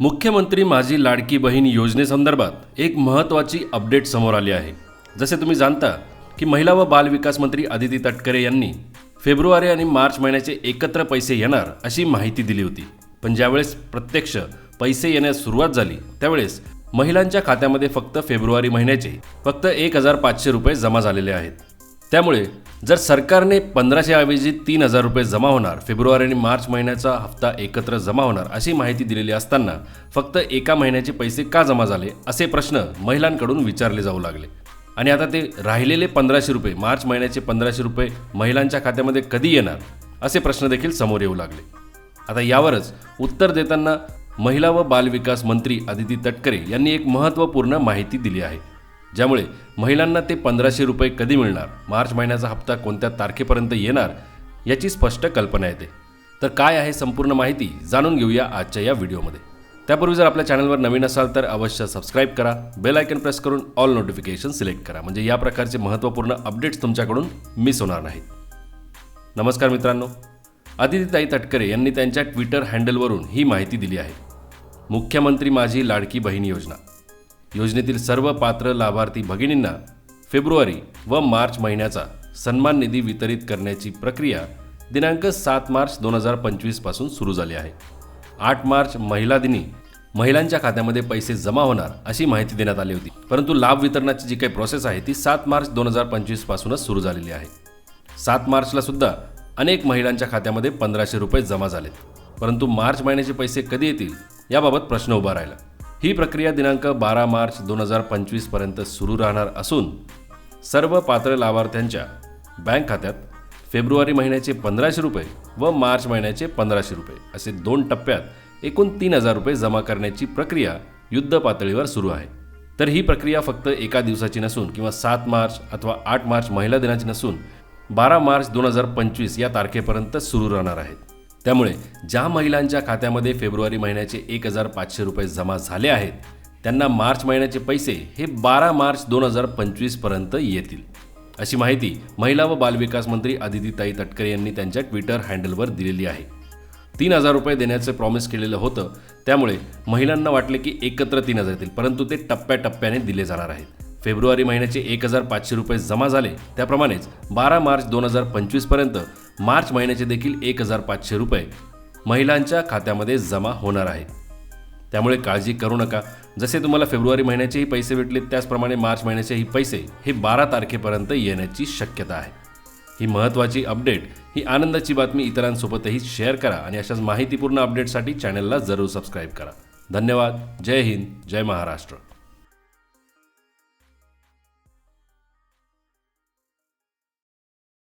मुख्यमंत्री माझी लाडकी बहीण योजनेसंदर्भात एक महत्त्वाची अपडेट समोर आली आहे. जसे तुम्ही जाणता की महिला व बाल विकास मंत्री आदिती तटकरे यांनी फेब्रुवारी आणि मार्च महिन्याचे एकत्र पैसे येणार अशी माहिती दिली होती. पण ज्यावेळेस प्रत्यक्ष पैसे येण्यास सुरुवात झाली त्यावेळेस महिलांच्या खात्यामध्ये फक्त फेब्रुवारी महिन्याचे फक्त एक हजार पाचशे रुपये जमा झालेले आहेत. त्यामुळे जर सरकारने पंधराशे ऐवजी तीन हजार रुपये जमा होणार फेब्रुवारी आणि मार्च महिन्याचा हप्ता एकत्र जमा होणार अशी माहिती दिलेली असताना फक्त एका महिन्याचे पैसे का जमा झाले असे प्रश्न महिलांकडून विचारले जाऊ लागले. आणि आता ते राहिलेले पंधराशे रुपये मार्च महिन्याचे पंधराशे रुपये महिलांच्या खात्यामध्ये कधी येणार असे प्रश्न देखील समोर येऊ लागले. आता यावरच उत्तर देताना महिला व बालविकास मंत्री आदिती तटकरे यांनी एक महत्त्वपूर्ण माहिती दिली आहे. ज्यामुळे महिलांना ते पंधराशे रुपये कधी मिळणार? मार्च महिन्याचा हप्ता कोणत्या तारखेपर्यंत येणार? याची स्पष्ट कल्पना येते. तर काय आहे संपूर्ण माहिती जाणून घेऊया आजच्या या व्हिडिओमध्ये. त्यापूर्वी जर आपल्या चॅनलवर नवीन असाल तर अवश्य सबस्क्राईब करा. बेल आयकन प्रेस करून ऑल नोटिफिकेशन सिलेक्ट करा. म्हणजे या प्रकारचे महत्त्वपूर्ण अपडेट्स तुमच्याकडून मिस होणार नाहीत. नमस्कार मित्रांनो. आदितीताई तटकरे यांनी त्यांच्या ट्विटर हँडलवरून ही माहिती दिली आहे. मुख्यमंत्री माझी लाडकी बहीण योजना. योजनेतील सर्व पात्र लाभार्थी भगिनींना फेब्रुवारी व मार्च महिन्याचा सन्मान निधी वितरित करण्याची प्रक्रिया दिनांक सात मार्च दोन हजार पंचवीसपासून सुरू झाली आहे. आठ मार्च महिला दिनी महिलांच्या खात्यामध्ये पैसे जमा होणार अशी माहिती देण्यात आली होती. परंतु लाभ वितरणाची जी काही प्रोसेस आहे ती सात मार्च दोन हजार पंचवीसपासूनच सुरू झालेली आहे. सात मार्चला सुद्धा अनेक महिलांच्या खात्यामध्ये पंधराशे रुपये जमा झालेत. परंतु मार्च महिन्याचे पैसे कधी येतील याबाबत प्रश्न उभा राहिला. ही प्रक्रिया दिनांक बारा मार्च दोन हजार पंचवीसपर्यंत सुरू राहणार असून सर्व पात्र लाभार्थ्यांच्या बँक खात्यात फेब्रुवारी महिन्याचे पंधराशे रुपये व मार्च महिन्याचे पंधराशे रुपये असे दोन टप्प्यात एकूण तीन हजार रुपये जमा करण्याची प्रक्रिया युद्ध पातळीवर सुरू आहे. तर ही प्रक्रिया फक्त एका दिवसाची नसून किंवा सात मार्च अथवा आठ मार्च महिला दिनाची नसून बारा मार्च दोन हजार पंचवीस या तारखेपर्यंत सुरू राहणार आहेत त्यामुळे ज्या महिलांच्या खात्यामध्ये फेब्रुवारी महिन्याचे एक हजार पाचशे रुपये जमा झाले आहेत त्यांना मार्च महिन्याचे पैसे हे बारा मार्च दोन हजार पंचवीसपर्यंत येतील. अशी माहिती महिला व बालविकास मंत्री अदितीताई तटकरे यांनी त्यांच्या ट्विटर हँडलवर दिलेली आहे. तीन हजार रुपये देण्याचं प्रॉमिस केलेलं होतं त्यामुळे महिलांना वाटले की एकत्र तीन हजार येतील परंतु ते टप्प्याटप्प्याने दिले जाणार आहेत. फेब्रुवारी महिन्याचे एक हजार पाचशे रुपये जमा झाले त्याप्रमाणेच बारा मार्च दोन हजार पंचवीसपर्यंत मार्च महिन्याचे देखील एक हजार पाचशे रुपये महिलांच्या खात्यामध्ये जमा होणार आहेत त्यामुळे काळजी करू नका. जसे तुम्हाला फेब्रुवारी महिन्याचेही पैसे भेटले त्याचप्रमाणे मार्च महिन्याचेही पैसे हे बारा तारखेपर्यंत येण्याची शक्यता आहे. ही महत्त्वाची अपडेट ही आनंदाची बातमी इतरांसोबतही शेअर करा आणि अशाच माहितीपूर्ण अपडेटसाठी चॅनलला जरूर सबस्क्राईब करा. धन्यवाद. जय हिंद. जय महाराष्ट्र.